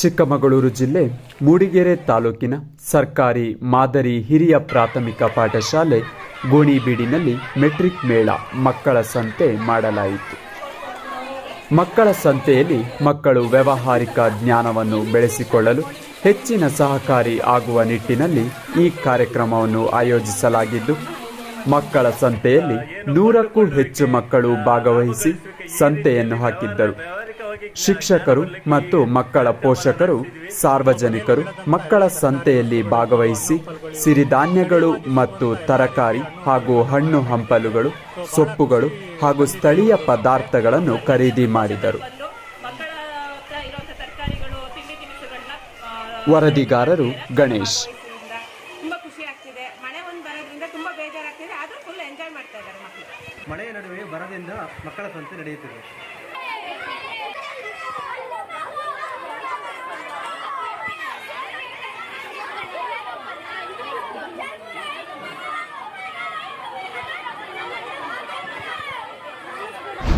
ಚಿಕ್ಕಮಗಳೂರು ಜಿಲ್ಲೆ ಮೂಡಿಗೆರೆ ತಾಲೂಕಿನ ಸರ್ಕಾರಿ ಮಾದರಿ ಹಿರಿಯ ಪ್ರಾಥಮಿಕ ಪಾಠಶಾಲೆ ಗೋಣಿಬೀಡಿನಲ್ಲಿ ಮೆಟ್ರಿಕ್ ಮೇಳ ಮಕ್ಕಳ ಸಂತೆ ಮಾಡಲಾಯಿತು. ಮಕ್ಕಳ ಸಂತೆಯಲ್ಲಿ ಮಕ್ಕಳು ವ್ಯಾವಹಾರಿಕ ಜ್ಞಾನವನ್ನು ಬೆಳೆಸಿಕೊಳ್ಳಲು ಹೆಚ್ಚಿನ ಸಹಕಾರಿ ಆಗುವ ನಿಟ್ಟಿನಲ್ಲಿ ಈ ಕಾರ್ಯಕ್ರಮವನ್ನು ಆಯೋಜಿಸಲಾಗಿದ್ದು, ಮಕ್ಕಳ ಸಂತೆಯಲ್ಲಿ ನೂರಕ್ಕೂ ಹೆಚ್ಚು ಮಕ್ಕಳು ಭಾಗವಹಿಸಿ ಸಂತೆಯನ್ನು ಹಾಕಿದ್ದರು. ಶಿಕ್ಷಕರು ಮತ್ತು ಮಕ್ಕಳ ಪೋಷಕರು ಸಾರ್ವಜನಿಕರು ಮಕ್ಕಳ ಸಂತೆಯಲ್ಲಿ ಭಾಗವಹಿಸಿ ಸಿರಿಧಾನ್ಯಗಳು ಮತ್ತು ತರಕಾರಿ ಹಾಗೂ ಹಣ್ಣು ಹಂಪಲುಗಳು ಸೊಪ್ಪುಗಳು ಹಾಗೂ ಸ್ಥಳೀಯ ಪದಾರ್ಥಗಳನ್ನು ಖರೀದಿ ಮಾಡಿದರು. ವರದಿಗಾರರು ಗಣೇಶ್. ತುಂಬ ಖುಷಿ ಆಗ್ತಿದೆ. ಮಳೆ ಒಂದು ಬರೋದ್ರಿಂದ ಬೇಜಾರಾಗ್ತಿದೆ. ಆದರೂ ಫುಲ್ ಎಂಜಾಯ್ ಮಾಡ್ತಾ ಇದ್ದಾರೆ ಮಕ್ಕಳು ಮಳೆಯ ನಡುವೆ ಬರದಿಂದ ಮಕ್ಕಳ ಸಂತೆ ನಡೆಯುತ್ತಿದೆ.